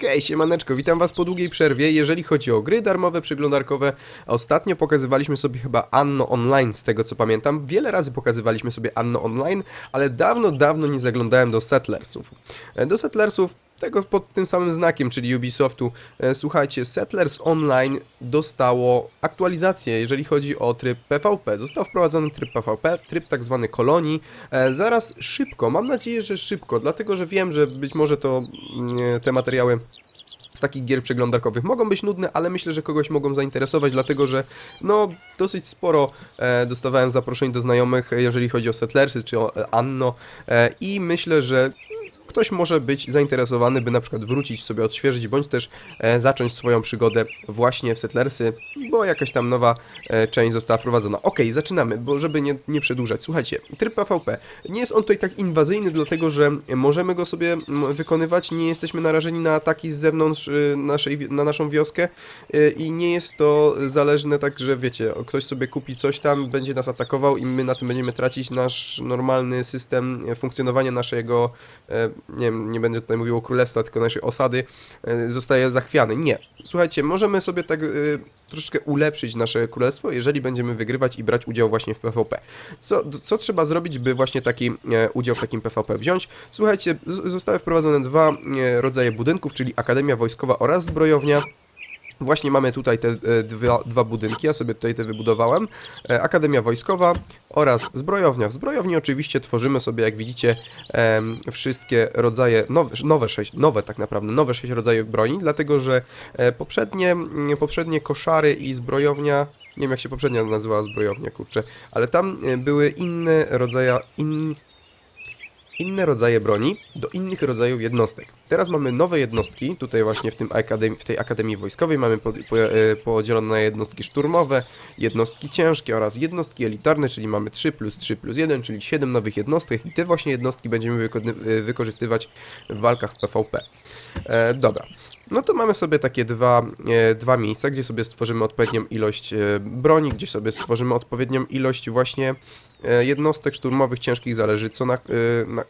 Okej, siemaneczko, witam was po długiej przerwie. Jeżeli chodzi o gry darmowe, przeglądarkowe, ostatnio pokazywaliśmy sobie chyba Anno Online, z tego co pamiętam. Wiele razy pokazywaliśmy sobie Anno Online, ale dawno, dawno nie zaglądałem do Settlersów. E, Do Settlersów tego pod tym samym znakiem, czyli Ubisoftu. E, Słuchajcie, Settlers Online dostało aktualizację, jeżeli chodzi o tryb PvP. Został wprowadzony tryb PvP, tryb tak zwany kolonii. E, Zaraz szybko, mam nadzieję, że szybko, dlatego że wiem, że być może to mm, te materiały z takich gier przeglądarkowych mogą być nudne, ale myślę, że kogoś mogą zainteresować, dlatego że no dosyć sporo e, dostawałem zaproszeń do znajomych, e, jeżeli chodzi o Settlersy czy o e, Anno e, i myślę, że ktoś może być zainteresowany, by na przykład wrócić sobie, odświeżyć, bądź też e, zacząć swoją przygodę właśnie w Settlersy, bo jakaś tam nowa e, część została wprowadzona. Okej, zaczynamy, bo żeby nie, nie przedłużać. Słuchajcie, tryb PvP. Nie jest on tutaj tak inwazyjny, dlatego że możemy go sobie wykonywać, nie jesteśmy narażeni na ataki z zewnątrz y, naszej, na naszą wioskę i nie jest to zależne tak, że wiecie, ktoś sobie kupi coś tam, będzie nas atakował i my na tym będziemy tracić nasz normalny system e, funkcjonowania naszego, e, nie nie będę tutaj mówił o królestwa, tylko naszej osady, e, zostaje zachwiany. Nie. Słuchajcie, możemy sobie tak e, troszeczkę ulepszyć nasze królestwo, jeżeli będziemy wygrywać i brać udział właśnie w PvP. Co, co trzeba zrobić, by właśnie taki e, udział w takim PvP wziąć? Słuchajcie, zostały wprowadzone dwa rodzaje budynków, czyli Akademia Wojskowa oraz Zbrojownia. Właśnie mamy tutaj te e, dwa, dwa budynki, ja sobie tutaj te wybudowałem. E, Akademia Wojskowa oraz Zbrojownia. W Zbrojowni oczywiście tworzymy sobie, jak widzicie, wszystkie rodzaje, nowe, nowe sześć, nowe tak naprawdę, nowe sześć rodzajów broni, dlatego że e, poprzednie, poprzednie koszary i zbrojownia, nie wiem jak się poprzednia nazywała zbrojownia, kurczę, ale tam były inne rodzaje, in, inne rodzaje broni do innych rodzajów jednostek. Teraz mamy nowe jednostki, tutaj właśnie w, tym akademii, w tej Akademii Wojskowej mamy po, po, e, podzielone jednostki szturmowe, jednostki ciężkie oraz jednostki elitarne, czyli mamy 3 plus 3 plus 1, czyli 7 nowych jednostek i te właśnie jednostki będziemy wyko- e, wykorzystywać w walkach PvP. E, dobra. No to mamy sobie takie dwa, e, dwa miejsca, gdzie sobie stworzymy odpowiednią ilość e, broni, gdzie sobie stworzymy odpowiednią ilość właśnie e, jednostek szturmowych, ciężkich, zależy co na, na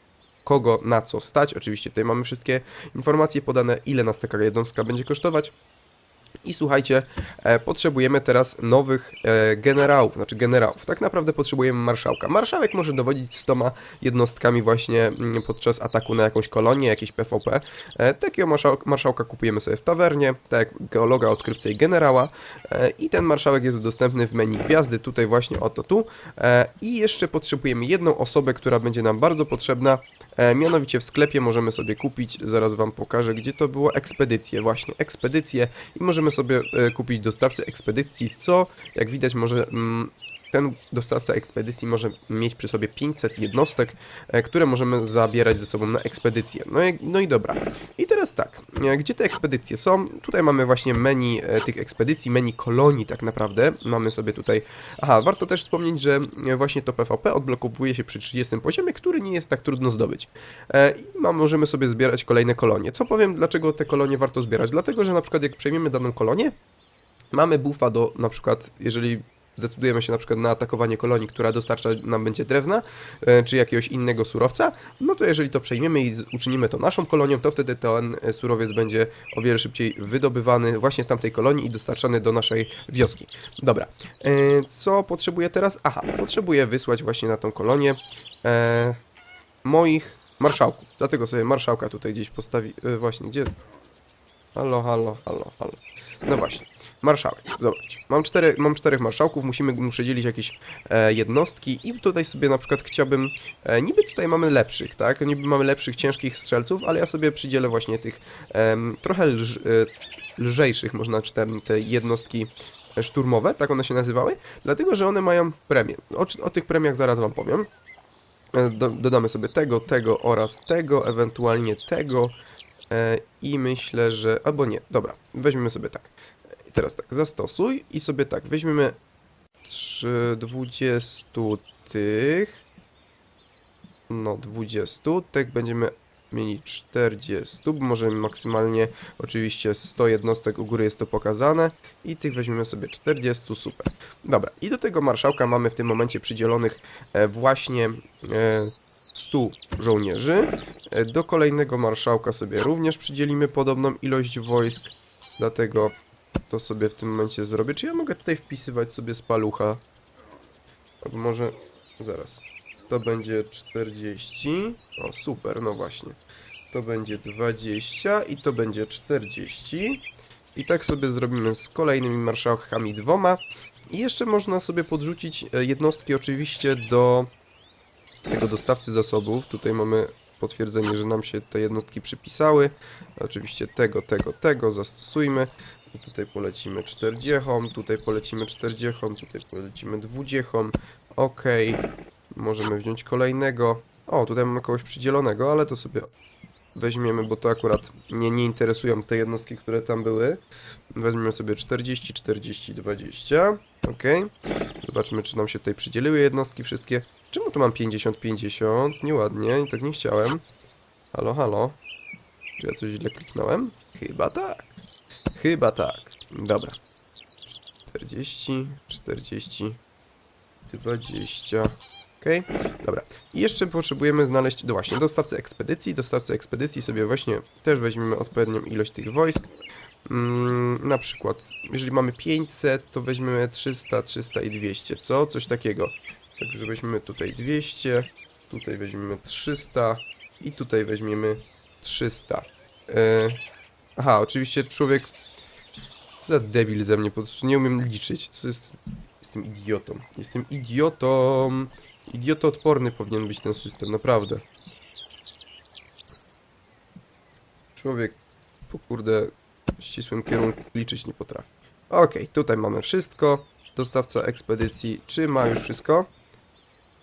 kogo na co stać. Oczywiście tutaj mamy wszystkie informacje podane, ile nas taka jednostka będzie kosztować. I słuchajcie, e, potrzebujemy teraz nowych e, generałów, znaczy generałów. Tak naprawdę potrzebujemy marszałka. Marszałek może dowodzić 100 jednostkami właśnie mm, podczas ataku na jakąś kolonię, jakieś PvP. E, takiego marszał marszałka kupujemy sobie w tawernie, tak jak geologa, odkrywcę i generała. E, I ten marszałek jest dostępny w menu gwiazdy, tutaj właśnie oto tu. E, I jeszcze potrzebujemy jedną osobę, która będzie nam bardzo potrzebna. E, mianowicie w sklepie możemy sobie kupić, zaraz wam pokażę, gdzie to było, ekspedycje, właśnie, ekspedycje i możemy sobie e, kupić dostawcę ekspedycji, co jak widać może mm, ten dostawca ekspedycji może mieć przy sobie 500 jednostek, e, które możemy zabierać ze sobą na ekspedycję. No i, no i dobra. I teraz tak, e, gdzie te ekspedycje są? Tutaj mamy właśnie menu e, tych ekspedycji, menu kolonii tak naprawdę. Mamy sobie tutaj... Aha, warto też wspomnieć, że właśnie to PvP odblokowuje się przy 30 poziomie, który nie jest tak trudno zdobyć. I możemy sobie zbierać kolejne kolonie. Co powiem, dlaczego te kolonie warto zbierać? Dlatego, że na przykład jak przejmiemy daną kolonię, mamy buffa do na przykład, jeżeli zdecydujemy się na przykład na atakowanie kolonii, która dostarcza nam będzie drewna, e, czy jakiegoś innego surowca, no to jeżeli to przejmiemy i uczynimy to naszą kolonią, to wtedy ten e, surowiec będzie o wiele szybciej wydobywany właśnie z tamtej kolonii i dostarczany do naszej wioski. Dobra, e, co potrzebuję teraz? Aha, potrzebuję wysłać właśnie na tą kolonię moich marszałków. Dlatego sobie marszałka tutaj gdzieś postawi, właśnie, gdzie... Halo, halo, halo, halo. No właśnie, marszałek, zobaczcie. Mam, cztery, mam czterech marszałków, musimy mu przedzielić jakieś e, jednostki i tutaj sobie na przykład chciałbym, e, niby tutaj mamy lepszych, tak? Niby mamy lepszych, ciężkich strzelców, ale ja sobie przydzielę właśnie tych em, trochę lż, e, lżejszych, można czy te, jednostki e, szturmowe, tak one się nazywały, dlatego, że one mają premię. O, o tych premiach zaraz wam powiem. E, Do, dodamy sobie tego, tego oraz tego, ewentualnie tego e, i myślę, że... albo nie, dobra, weźmiemy sobie tak. Teraz tak, zastosuj i sobie tak, weźmiemy trzy- 20 tych, no 20, tych będziemy mieli 40, bo możemy maksymalnie oczywiście 100 jednostek u góry jest to pokazane i tych weźmiemy sobie 40, super. Dobra, i do tego marszałka mamy w tym momencie przydzielonych e, właśnie e, 100 żołnierzy. E, Do kolejnego marszałka sobie również przydzielimy podobną ilość wojsk, dlatego to sobie w tym momencie zrobię. Czy ja mogę tutaj wpisywać sobie spalucha? Albo może... zaraz. To będzie 40. O, super, no właśnie. To będzie 20 i to będzie 40. I tak sobie zrobimy z kolejnymi marszałkami dwoma. I jeszcze można sobie podrzucić e, jednostki oczywiście do tego dostawcy zasobów. Tutaj mamy potwierdzenie, że nam się te jednostki przypisały. Oczywiście tego, tego, tego zastosujmy. I tutaj polecimy 40, tutaj polecimy 40, tutaj polecimy 20. Ok. Możemy wziąć kolejnego. O, tutaj mamy kogoś przydzielonego, ale to sobie weźmiemy, bo to akurat mnie nie interesują te jednostki, które tam były. Weźmiemy sobie 40, 40, 20. Ok. Zobaczmy, czy nam się tutaj przydzieliły jednostki wszystkie. Czemu tu mam 50, 50? Nieładnie, tak nie chciałem. Halo, halo. Czy ja coś źle kliknąłem? Chyba tak. Chyba tak. Dobra. 40, 40, 20. Okej, dobra. I jeszcze potrzebujemy znaleźć, no właśnie, dostawcę ekspedycji. Dostawcę ekspedycji sobie właśnie też weźmiemy odpowiednią ilość tych wojsk. Mm, na przykład, jeżeli mamy 500, to weźmiemy 300, 300 i 200, co? Coś takiego. Także weźmiemy tutaj 200, tutaj weźmiemy 300 i tutaj weźmiemy 300. E, aha, oczywiście człowiek... Co za debil ze mnie, po prostu nie umiem liczyć. Co jest... Jestem idiotą. Jestem idiotą. Idiotoodporny powinien być ten system, naprawdę. Człowiek po kurde ścisłym kierunku liczyć nie potrafi. Okej, tutaj mamy wszystko. Dostawca ekspedycji, czy ma już wszystko?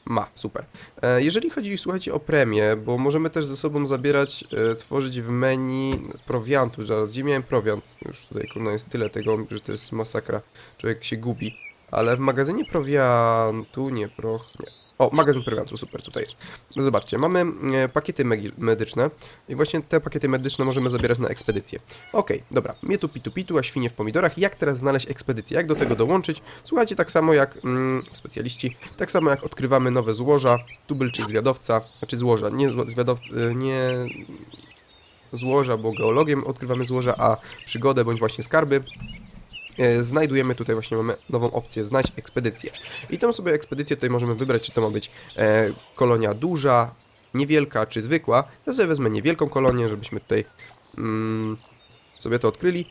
Ma, super. E, jeżeli chodzi, słuchajcie, o premię, bo możemy też ze sobą zabierać, e, tworzyć w menu prowiantu. Zaraz, gdzie miałem prowiant? Już tutaj, kurna, jest tyle tego, że to jest masakra. Człowiek się gubi. Ale w magazynie prowiantu, nie, proch, nie. O, magazyn prowiantu, super, tutaj jest. No zobaczcie, mamy e, pakiety medyczne i właśnie te pakiety medyczne możemy zabierać na ekspedycję. Okej, dobra, mnie tu pitu pitu, a świnie w pomidorach. Jak teraz znaleźć ekspedycję? Jak do tego dołączyć? Słuchajcie, tak samo jak mm, specjaliści, tak samo jak odkrywamy nowe złoża, tubel czy zwiadowca, znaczy złoża, nie zło- zwiadow... e, nie złoża, bo geologiem odkrywamy złoża, a przygodę bądź właśnie skarby znajdujemy tutaj właśnie mamy nową opcję znajdź ekspedycję. I tą sobie ekspedycję tutaj możemy wybrać, czy to ma być e, kolonia duża, niewielka czy zwykła. Ja sobie wezmę niewielką kolonię, żebyśmy tutaj mm, sobie to odkryli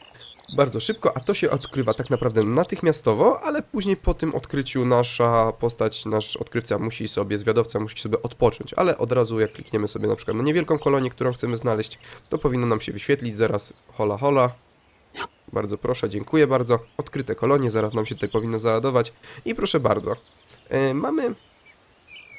bardzo szybko, a to się odkrywa tak naprawdę natychmiastowo, ale później po tym odkryciu nasza postać, nasz odkrywca musi sobie, zwiadowca musi sobie odpocząć, ale od razu jak klikniemy sobie na przykład na niewielką kolonię, którą chcemy znaleźć, to powinno nam się wyświetlić zaraz hola hola, bardzo proszę, dziękuję bardzo. Odkryte kolonie, zaraz nam się tutaj powinno załadować. I proszę bardzo. E, mamy...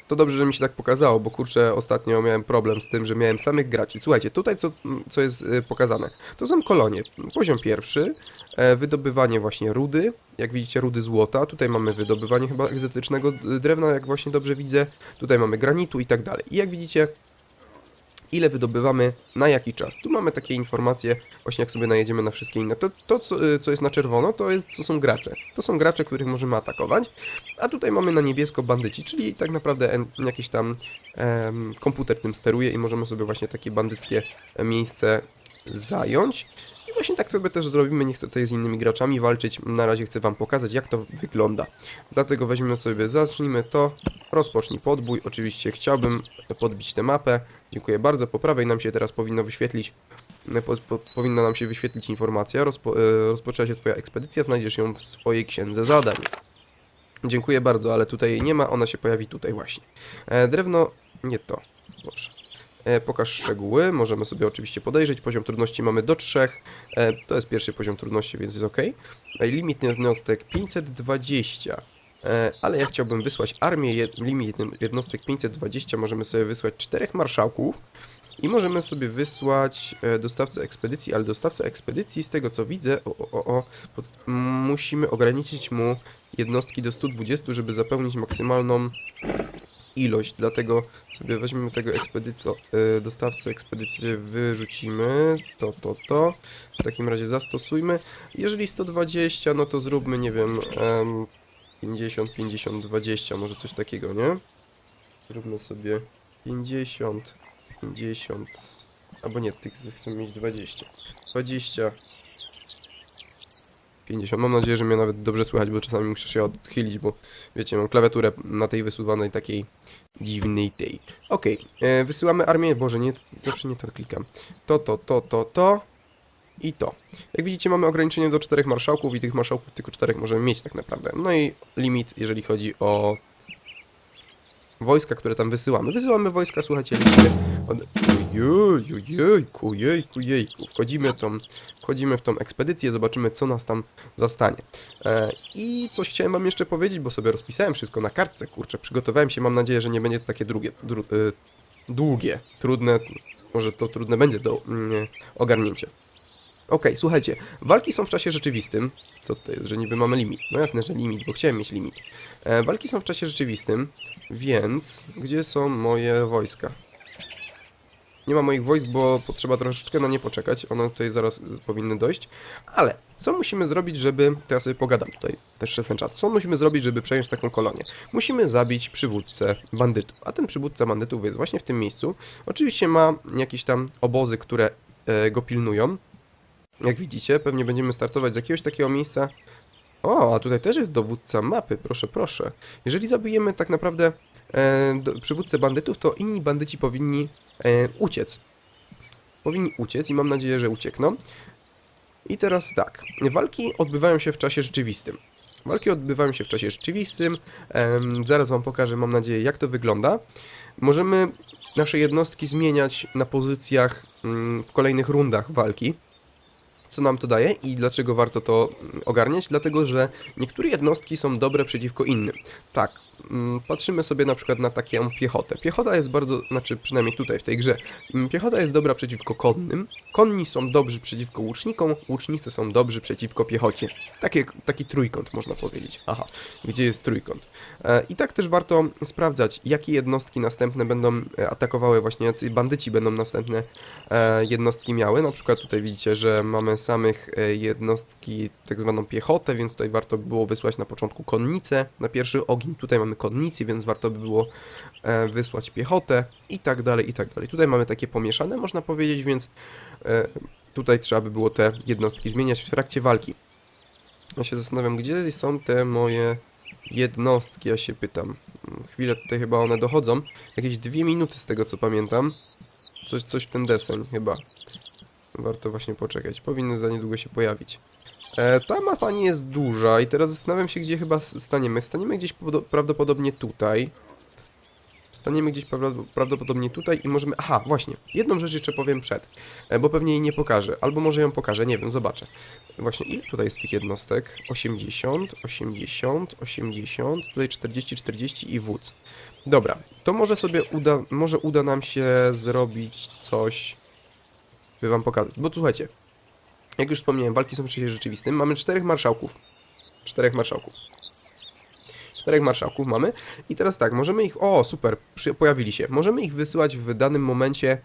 To dobrze, że mi się tak pokazało, bo kurczę, ostatnio miałem problem z tym, że miałem samych graczy. Słuchajcie, tutaj co, co jest e, pokazane? To są kolonie. Poziom pierwszy, e, wydobywanie właśnie rudy, jak widzicie rudy złota. Tutaj mamy wydobywanie chyba egzotycznego drewna, jak właśnie dobrze widzę. Tutaj mamy granitu i tak dalej. I jak widzicie, ile wydobywamy, na jaki czas. Tu mamy takie informacje, właśnie jak sobie najedziemy na wszystkie inne. To, to co, y, co jest na czerwono, to, jest, to są gracze. To są gracze, których możemy atakować. A tutaj mamy na niebiesko bandyci, czyli tak naprawdę jakiś tam em, komputer tym steruje i możemy sobie właśnie takie bandyckie e, miejsce zająć. Właśnie tak sobie też zrobimy, nie chcę tutaj z innymi graczami walczyć, na razie chcę wam pokazać jak to wygląda. Dlatego weźmiemy sobie, zacznijmy to, rozpocznij podbój, oczywiście chciałbym podbić tę mapę, dziękuję bardzo, po prawej nam się teraz powinno wyświetlić, po, po, powinna nam się wyświetlić informacja, Rozpo, e, rozpoczęła się twoja ekspedycja, znajdziesz ją w swojej księdze zadań. Dziękuję bardzo, ale tutaj jej nie ma, ona się pojawi tutaj właśnie. E, drewno, nie to, proszę. E, pokaż szczegóły, możemy sobie oczywiście podejrzeć, poziom trudności mamy do 3, e, to jest pierwszy poziom trudności, więc jest ok. E, limit jednostek 520, e, ale ja chciałbym wysłać armię, limit jedn- jednostek 520, możemy sobie wysłać czterech marszałków i możemy sobie wysłać dostawcę ekspedycji, ale dostawca ekspedycji, z tego co widzę, o, o, o, musimy ograniczyć mu jednostki do 120, żeby zapełnić maksymalną ilość, dlatego sobie weźmiemy tego ekspedycjo, y, dostawcę ekspedycji, wyrzucimy to, to, to, w takim razie zastosujmy, jeżeli 120, no to zróbmy, nie wiem, em, 50, 50, 20, może coś takiego, nie? Zróbmy sobie 50, 50, albo nie, tych chcę mieć 20, 20, 50. Mam nadzieję, że mnie nawet dobrze słychać, bo czasami muszę się odchylić, bo wiecie, mam klawiaturę na tej wysuwanej takiej dziwnej tej. Okej, e, wysyłamy armię, boże, nie, zawsze nie to klikam. To, to, to, to, to i to. Jak widzicie, mamy ograniczenie do czterech marszałków i tych marszałków tylko czterech możemy mieć tak naprawdę. No i limit, jeżeli chodzi o wojska, które tam wysyłamy. Wysyłamy wojska, słuchajcie, liczby od... Jejku, jejku, jejku. Wchodzimy, tą, wchodzimy w tą ekspedycję, zobaczymy, co nas tam zastanie. E, I coś chciałem wam jeszcze powiedzieć, bo sobie rozpisałem wszystko na kartce, kurczę, przygotowałem się, mam nadzieję, że nie będzie to takie drugie, dru, e, długie, trudne, może to trudne będzie do mm, ogarnięcia. Okej, słuchajcie, walki są w czasie rzeczywistym. Co to jest, że niby mamy limit? No jasne, że limit, bo chciałem mieć limit. E, walki są w czasie rzeczywistym, więc gdzie są moje wojska? Nie ma moich wojsk, bo potrzeba troszeczkę na nie poczekać. One tutaj zaraz powinny dojść. Ale co musimy zrobić, żeby. To ja sobie pogadam tutaj też przez ten czas. Co musimy zrobić, żeby przejąć taką kolonię? Musimy zabić przywódcę bandytów. A ten przywódca bandytów jest właśnie w tym miejscu. Oczywiście ma jakieś tam obozy, które e, go pilnują. Jak widzicie, pewnie będziemy startować z jakiegoś takiego miejsca. O, a tutaj też jest dowódca mapy, proszę, proszę. Jeżeli zabijemy tak naprawdę e, do, przywódcę bandytów, to inni bandyci powinni e, uciec. Powinni uciec i mam nadzieję, że uciekną. I teraz tak, walki odbywają się w czasie rzeczywistym. Walki odbywają się w czasie rzeczywistym. Zaraz Wam pokażę, mam nadzieję, jak to wygląda. Możemy nasze jednostki zmieniać na pozycjach mm, w kolejnych rundach walki. Co nam to daje i dlaczego warto to ogarniać? Dlatego, że niektóre jednostki są dobre przeciwko innym. Tak, patrzymy sobie na przykład na taką piechotę. Piechota jest bardzo, znaczy przynajmniej tutaj w tej grze, mm, piechota jest dobra przeciwko konnym, konni są dobrzy przeciwko łucznikom, łucznicy są dobrzy przeciwko piechocie. Takie, taki trójkąt można powiedzieć. Aha, gdzie jest trójkąt? E, I tak też warto sprawdzać, jakie jednostki następne będą e, atakowały, właśnie jacy bandyci będą następne e, jednostki miały. Na przykład tutaj widzicie, że mamy samych jednostki, tak zwaną piechotę, więc tutaj warto by było wysłać na początku konnicę na pierwszy ogień. Tutaj mamy konnicy, więc warto by było e, wysłać piechotę i tak dalej, i tak dalej. Tutaj mamy takie pomieszane, można powiedzieć, więc e, tutaj trzeba by było te jednostki zmieniać w trakcie walki. Ja się zastanawiam, gdzie są te moje jednostki, ja się pytam. Chwilę tutaj chyba one dochodzą. Jakieś dwie minuty z tego co pamiętam. Coś, coś w ten deseń chyba. Warto właśnie poczekać. Powinny za niedługo się pojawić. E, ta mapa nie jest duża i teraz zastanawiam się, gdzie chyba staniemy. Staniemy gdzieś podo- prawdopodobnie tutaj. Staniemy gdzieś prawdo- prawdopodobnie tutaj i możemy... Aha, właśnie. Jedną rzecz jeszcze powiem przed, e, bo pewnie jej nie pokażę. Albo może ją pokażę, nie wiem, zobaczę. Właśnie, ile tutaj jest tych jednostek? 80, 80, 80, tutaj 40, 40 i wódz. Dobra, to może sobie uda, może uda nam się zrobić coś, by wam pokazać. Bo słuchajcie, jak już wspomniałem, walki są w czasie rzeczywistym. Mamy czterech marszałków. Czterech marszałków. Czterech marszałków mamy. I teraz tak, możemy ich. O, super, przy, pojawili się. Możemy ich wysyłać w danym momencie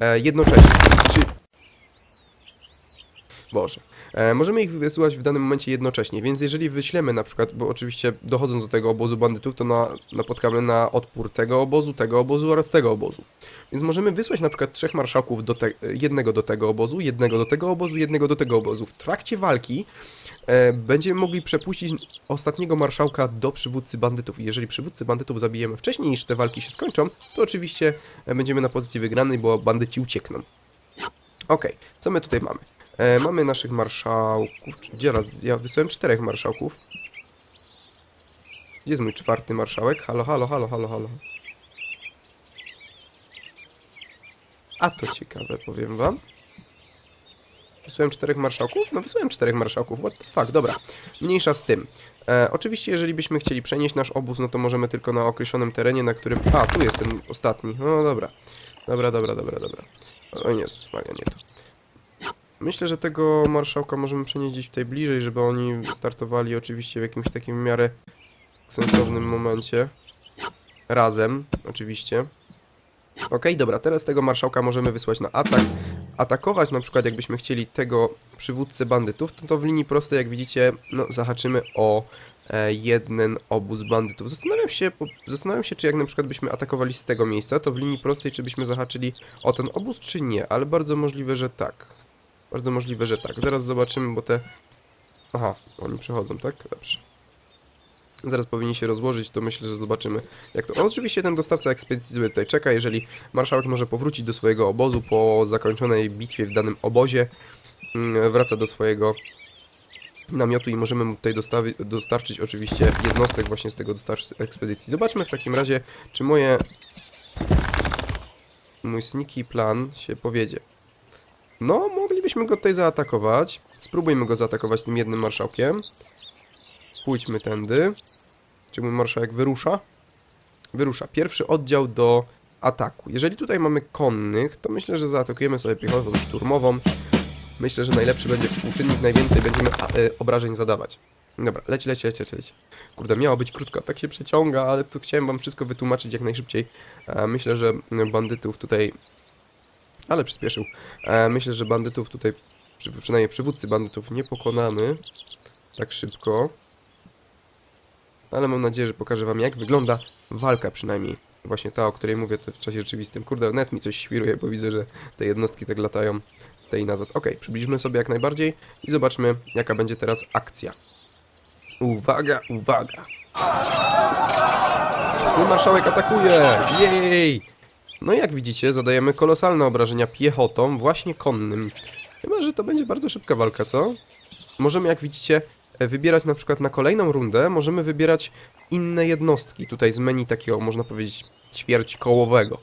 e, jednocześnie. Czy. Boże. E, możemy ich wysyłać w danym momencie jednocześnie, więc jeżeli wyślemy na przykład, bo oczywiście dochodząc do tego obozu bandytów, to na, napotkamy na odpór tego obozu, tego obozu oraz tego obozu. Więc możemy wysłać na przykład trzech marszałków, do te, jednego do tego obozu, jednego do tego obozu, jednego do tego obozu. W trakcie walki e, będziemy mogli przepuścić ostatniego marszałka do przywódcy bandytów. I jeżeli przywódcy bandytów zabijemy wcześniej niż te walki się skończą, to oczywiście e, będziemy na pozycji wygranej, bo bandyci uciekną. Okej, co my tutaj mamy? E, mamy naszych marszałków. Gdzie raz? Ja wysłałem czterech marszałków. Gdzie jest mój czwarty marszałek? Halo, halo, halo, halo, halo. A to ciekawe, powiem wam. Wysłałem czterech marszałków? No wysłałem czterech marszałków, what the fuck, dobra. Mniejsza z tym. E, oczywiście, jeżeli byśmy chcieli przenieść nasz obóz, no to możemy tylko na określonym terenie, na którym... A, tu jest ten ostatni. No dobra. Dobra, dobra, dobra, dobra. O Jezus Maria, nie to. Myślę, że tego marszałka możemy przenieść gdzieś tutaj bliżej, żeby oni startowali oczywiście w jakimś takim miarę sensownym momencie. Razem, oczywiście. Okej, dobra, teraz tego marszałka możemy wysłać na atak. Atakować na przykład jakbyśmy chcieli tego przywódcę bandytów, to, to w linii prostej, jak widzicie, no, zahaczymy o e, jeden obóz bandytów. Zastanawiam się, po- zastanawiam się, czy jak na przykład byśmy atakowali z tego miejsca, to w linii prostej, czy byśmy zahaczyli o ten obóz, czy nie, ale bardzo możliwe, że tak. Bardzo możliwe, że tak. Zaraz zobaczymy, bo te... Aha, oni przechodzą, tak? Dobrze. Zaraz powinni się rozłożyć, to myślę, że zobaczymy jak to... Oczywiście ten dostawca ekspedycji sobie tutaj czeka, jeżeli marszałek może powrócić do swojego obozu po zakończonej bitwie w danym obozie, mm, wraca do swojego namiotu i możemy mu tutaj dostarczyć oczywiście jednostek właśnie z tego dostawcy ekspedycji. Zobaczmy w takim razie, czy moje... mój sneaky plan się powiedzie. No, moglibyśmy go tutaj zaatakować. Spróbujmy go zaatakować tym jednym marszałkiem. Pójdźmy tędy. Czy mój marszałek wyrusza? Wyrusza. Pierwszy oddział do ataku. Jeżeli tutaj mamy konnych, to myślę, że zaatakujemy sobie piechotą szturmową. Myślę, że najlepszy będzie współczynnik, najwięcej będziemy e, obrażeń zadawać. Dobra, leć, leć, leć, leć. Kurde, miało być krótko, tak się przeciąga, ale tu chciałem wam wszystko wytłumaczyć jak najszybciej. E, myślę, że bandytów tutaj... Ale przyspieszył. E, myślę, że bandytów tutaj, przy, przynajmniej przywódcy bandytów nie pokonamy tak szybko. Ale mam nadzieję, że pokażę wam jak wygląda walka przynajmniej. Właśnie ta, o której mówię to w czasie rzeczywistym. Kurde, net mi coś świruje, bo widzę, że te jednostki tak latają tej nazad. Ok, przybliżmy sobie jak najbardziej i zobaczmy, jaka będzie teraz akcja. Uwaga, uwaga. Mój marszałek atakuje! Jej! No i jak widzicie, zadajemy kolosalne obrażenia piechotą, właśnie konnym. Chyba, że to będzie bardzo szybka walka, co? Możemy, jak widzicie, e, wybierać na przykład na kolejną rundę, możemy wybierać inne jednostki. Tutaj z menu takiego, można powiedzieć, ćwierć kołowego.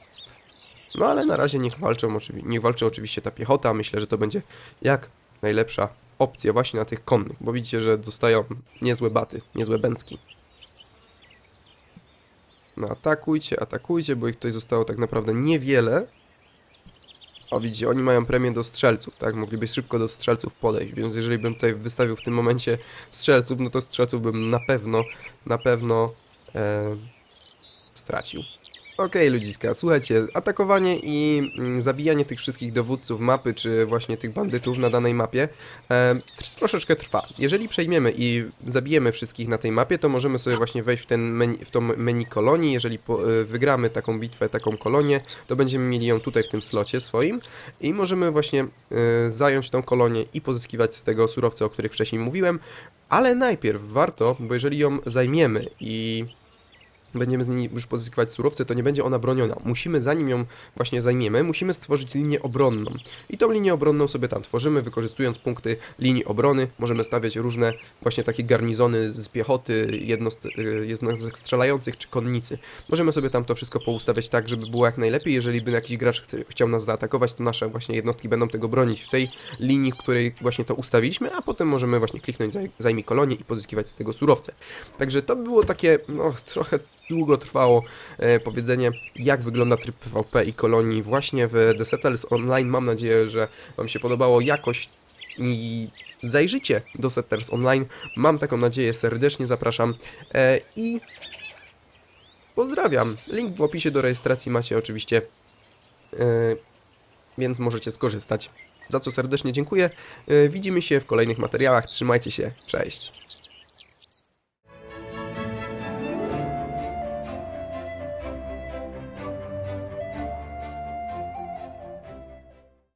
No ale na razie niech, walczą, niech walczy oczywiście ta piechota. Myślę, że to będzie jak najlepsza opcja właśnie na tych konnych, bo widzicie, że dostają niezłe baty, niezłe bęcki. No atakujcie, atakujcie, bo ich tutaj zostało tak naprawdę niewiele. O widzicie, oni mają premię do strzelców, tak? Mogliby szybko do strzelców podejść, więc jeżeli bym tutaj wystawił w tym momencie strzelców, no to strzelców bym na pewno, na pewno e, stracił. Okej, ludziska, słuchajcie, atakowanie i mm, zabijanie tych wszystkich dowódców mapy, czy właśnie tych bandytów na danej mapie e, tr- troszeczkę trwa. Jeżeli przejmiemy i zabijemy wszystkich na tej mapie, to możemy sobie właśnie wejść w, ten menu, w menu kolonii. Jeżeli po, e, wygramy taką bitwę, taką kolonię, to będziemy mieli ją tutaj w tym slocie swoim i możemy właśnie e, zająć tą kolonię i pozyskiwać z tego surowce, o których wcześniej mówiłem, ale najpierw warto, bo jeżeli ją zajmiemy i będziemy z niej już pozyskiwać surowce, to nie będzie ona broniona. Musimy, zanim ją właśnie zajmiemy, musimy stworzyć linię obronną. I tą linię obronną sobie tam tworzymy, wykorzystując punkty linii obrony. Możemy stawiać różne właśnie takie garnizony z piechoty, jednost y, jednostek strzelających czy konnicy. Możemy sobie tam to wszystko poustawiać tak, żeby było jak najlepiej. Jeżeli by jakiś gracz chce, chciał nas zaatakować, to nasze właśnie jednostki będą tego bronić w tej linii, w której właśnie to ustawiliśmy, a potem możemy właśnie kliknąć zaj- zajmij kolonię i pozyskiwać z tego surowce. Także to było takie, no trochę długo trwało e, powiedzenie, jak wygląda tryb PvP i kolonii właśnie w The Settlers Online. Mam nadzieję, że Wam się podobało jakość i zajrzycie do Settlers Online. Mam taką nadzieję, serdecznie zapraszam e, i pozdrawiam. Link w opisie do rejestracji macie oczywiście, e, więc możecie skorzystać. Za co serdecznie dziękuję. Widzimy się w kolejnych materiałach. Trzymajcie się. Cześć.